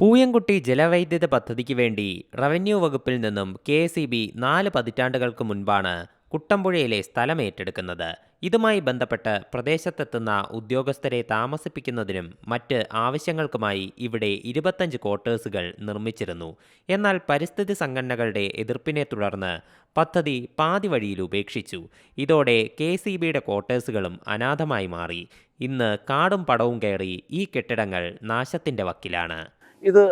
പൂയംകുട്ടി ജലവൈദ്യുത പദ്ധതിക്ക് വേണ്ടി റവന്യൂ വകുപ്പിൽ നിന്നും കെ ഇ ബി നാല് പതിറ്റാണ്ടുകൾക്ക് മുൻപാണ് കുട്ടമ്പുഴയിലെ സ്ഥലം ഏറ്റെടുക്കുന്നത്. ഇതുമായി ബന്ധപ്പെട്ട് പ്രദേശത്തെത്തുന്ന ഉദ്യോഗസ്ഥരെ താമസിപ്പിക്കുന്നതിനും മറ്റ് ആവശ്യങ്ങൾക്കുമായി ഇവിടെ ഇരുപത്തഞ്ച് ക്വാർട്ടേഴ്സുകൾ നിർമ്മിച്ചിരുന്നു. എന്നാൽ പരിസ്ഥിതി സംഘടനകളുടെ എതിർപ്പിനെ തുടർന്ന് പദ്ധതി പാതി വഴിയിൽ ഉപേക്ഷിച്ചു. ഇതോടെ കെ സി ബിയുടെ ക്വാർട്ടേഴ്സുകളും അനാഥമായി മാറി. ഇന്ന് കാടും പടവും കയറി ഈ കെട്ടിടങ്ങൾ നാശത്തിന്റെ വക്കിലാണ്. ഇത്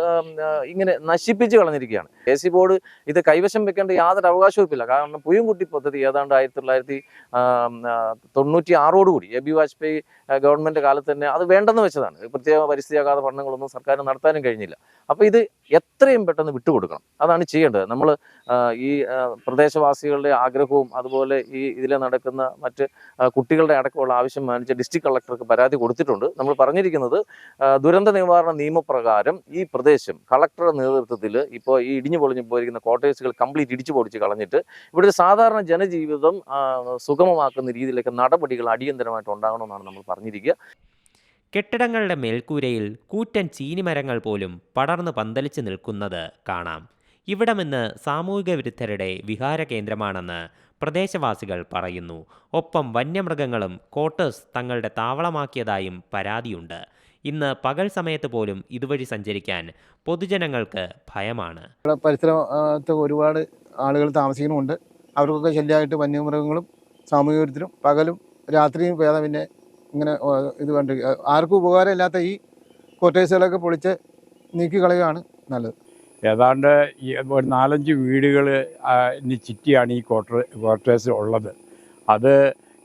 ഇങ്ങനെ നശിപ്പിച്ച് കളഞ്ഞിരിക്കുകയാണ്. എ സി ബോർഡ് ഇത് കൈവശം വെക്കേണ്ട യാതൊരു അവകാശവും ഇല്ല കാരണം പുയുംകുട്ടി പദ്ധതി ഏതാണ്ട് ആയിരത്തി തൊള്ളായിരത്തി തൊണ്ണൂറ്റി ആറോടുകൂടി എ ബി വാജ്പേയി ഗവൺമെന്റ് കാലത്ത് തന്നെ അത് വേണ്ടെന്ന് വെച്ചതാണ്. പ്രത്യേക പരിസ്ഥിതി ആഘാത പഠനങ്ങളൊന്നും സർക്കാർ നടത്താനും കഴിഞ്ഞില്ല. അപ്പോൾ ഇത് എത്രയും പെട്ടെന്ന് വിട്ടുകൊടുക്കണം. അതാണ് ചെയ്യേണ്ടത്. നമ്മൾ ഈ പ്രദേശവാസികളുടെ ആഗ്രഹവും അതുപോലെ ഈ ഇതിൽ നടക്കുന്ന മറ്റ് കുട്ടികളുടെ അടക്കമുള്ള ആവശ്യം മാനിച്ച് ഡിസ്ട്രിക്ട് കളക്ടർക്ക് പരാതി കൊടുത്തിട്ടുണ്ട്. നമ്മൾ പറഞ്ഞിരിക്കുന്നത് ദുരന്ത നിവാരണ നിയമപ്രകാരം പ്രദേശം കളക്ടറുടെ നേതൃത്വത്തിൽ ഇപ്പോൾ ഈ ഇടിഞ്ഞു പൊളിഞ്ഞു പോയിരിക്കുന്ന ക്വാർട്ടേഴ്സുകൾ കംപ്ലീറ്റ് ഇടിച്ചു പൊടിച്ച് കളഞ്ഞിട്ട് ഇവിടെ സാധാരണ ജനജീവിതം സുഗമമാക്കുന്ന രീതിയിലേക്ക് നടപടികൾ അടിയന്തരമായിട്ട് ഉണ്ടാകണമെന്നാണ് നമ്മൾ പറഞ്ഞിരിക്കുക. കെട്ടിടങ്ങളുടെ മേൽക്കൂരയിൽ കൂറ്റൻ ചീനിമരങ്ങൾ പോലും പടർന്നു പന്തലിച്ച് നിൽക്കുന്നത് കാണാം. ഇവിടമെന്ന് സാമൂഹിക വിരുദ്ധരുടെ വിഹാര കേന്ദ്രമാണെന്ന് പ്രദേശവാസികൾ പറയുന്നു. ഒപ്പം വന്യമൃഗങ്ങളും കോട്ടേഴ്സ് തങ്ങളുടെ താവളമാക്കിയതായും പരാതിയുണ്ട്. ഇന്ന് പകൽ സമയത്ത് പോലും ഇതുവഴി സഞ്ചരിക്കാൻ പൊതുജനങ്ങൾക്ക് ഭയമാണ്. ഇവിടെ പരിസരത്ത് ഒരുപാട് ആളുകൾ താമസിക്കുന്നുണ്ട് അവർക്കൊക്കെ ശല്യമായിട്ട് വന്യമൃഗങ്ങളും സാമൂഹ്യത്തിലും പകലും രാത്രിയും ഭേദം പിന്നെ ഇങ്ങനെ ഇത് കണ്ട് ആർക്കും ഉപകാരമില്ലാത്ത ഈ ക്വാർട്ടേഴ്സുകളൊക്കെ പൊളിച്ച് നീക്കി കളയുകയാണ് നല്ലത്. ഏതാണ്ട് ഈ ഒരു നാലഞ്ച് വീടുകൾ ചുറ്റിയാണ് ഈ ക്വാർട്ടർ ക്വാർട്ടേഴ്സ് ഉള്ളത്. അത്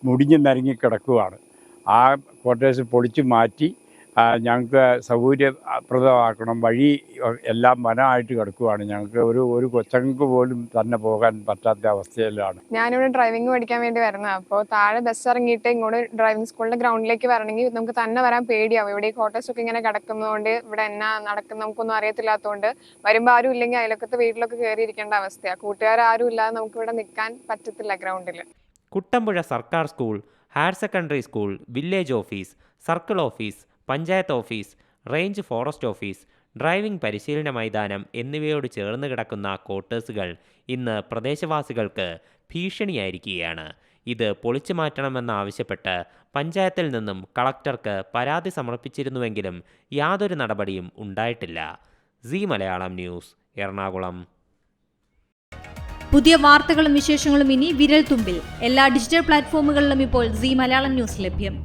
മുടിഞ്ഞ് നരങ്ങി കിടക്കുകയാണ് ആ ക്വാർട്ടേഴ്സ് പൊളിച്ച് മാറ്റി ഞങ്ങൾക്ക് സൗകര്യപ്രദമാക്കണം. വഴി എല്ലാം വനമായിട്ട് കിടക്കുവാണ്. ഞങ്ങൾക്ക് ഒരു ഒരു കൊച്ചങ്ങൾക്ക് പോലും തന്നെ പോകാൻ പറ്റാത്ത അവസ്ഥയിലാണ്. ഞാനിവിടെ ഡ്രൈവിംഗ് പഠിക്കാൻ വേണ്ടി വരുന്നത് അപ്പോൾ താഴെ ബസ് ഇറങ്ങിയിട്ട് ഇങ്ങോട്ട് ഡ്രൈവിംഗ് സ്കൂളിന്റെ ഗ്രൗണ്ടിലേക്ക് വരണമെങ്കിൽ നമുക്ക് തന്നെ വരാൻ പേടിയാവും. ഇവിടെ ഈ കോട്ടേഴ്സൊക്കെ ഒക്കെ ഇങ്ങനെ കിടക്കുന്നതുകൊണ്ട് ഇവിടെ എന്നാ നടക്കുന്ന നമുക്കൊന്നും അറിയത്തില്ലാത്തതുകൊണ്ട് വരുമ്പോൾ ആരും ഇല്ലെങ്കിൽ അതിലൊക്കത്തെ വീട്ടിലൊക്കെ കയറിയിരിക്കേണ്ട അവസ്ഥയാണ് കൂട്ടുകാരും ഇല്ലാതെ നമുക്ക് ഇവിടെ നിൽക്കാൻ പറ്റത്തില്ല ഗ്രൗണ്ടിൽ കുട്ടമ്പുഴ സർക്കാർ school higher secondary school village office circle office panchayat office range forest office driving പരിശീലന മൈതാനം എന്നിവയോട് ചേർന്ന് കിടക്കുന്ന ക്വാർട്ടേഴ്സുകൾ ഇന്ന് പ്രദേശവാസികൾക്ക് ഭീഷണിയായിരിക്കുകയാണ്. ഇത് പൊളിച്ചു മാറ്റണമെന്നാവശ്യപ്പെട്ട് പഞ്ചായത്തിൽ നിന്നും കളക്ടർക്ക് പരാതി സമർപ്പിച്ചിരുന്നുവെങ്കിലും യാതൊരു നടപടിയും ഉണ്ടായിട്ടില്ല. C Malayalam news Ernakulam. പുതിയ വാർത്തകളും വിശേഷങ്ങളും ഇനി വിരൽ തുമ്പിൽ എല്ലാ ഡിജിറ്റൽ പ്ലാറ്റ്ഫോമുകളിലും ഇപ്പോൾ സി മലയാളം ന്യൂസ് ലഭ്യം.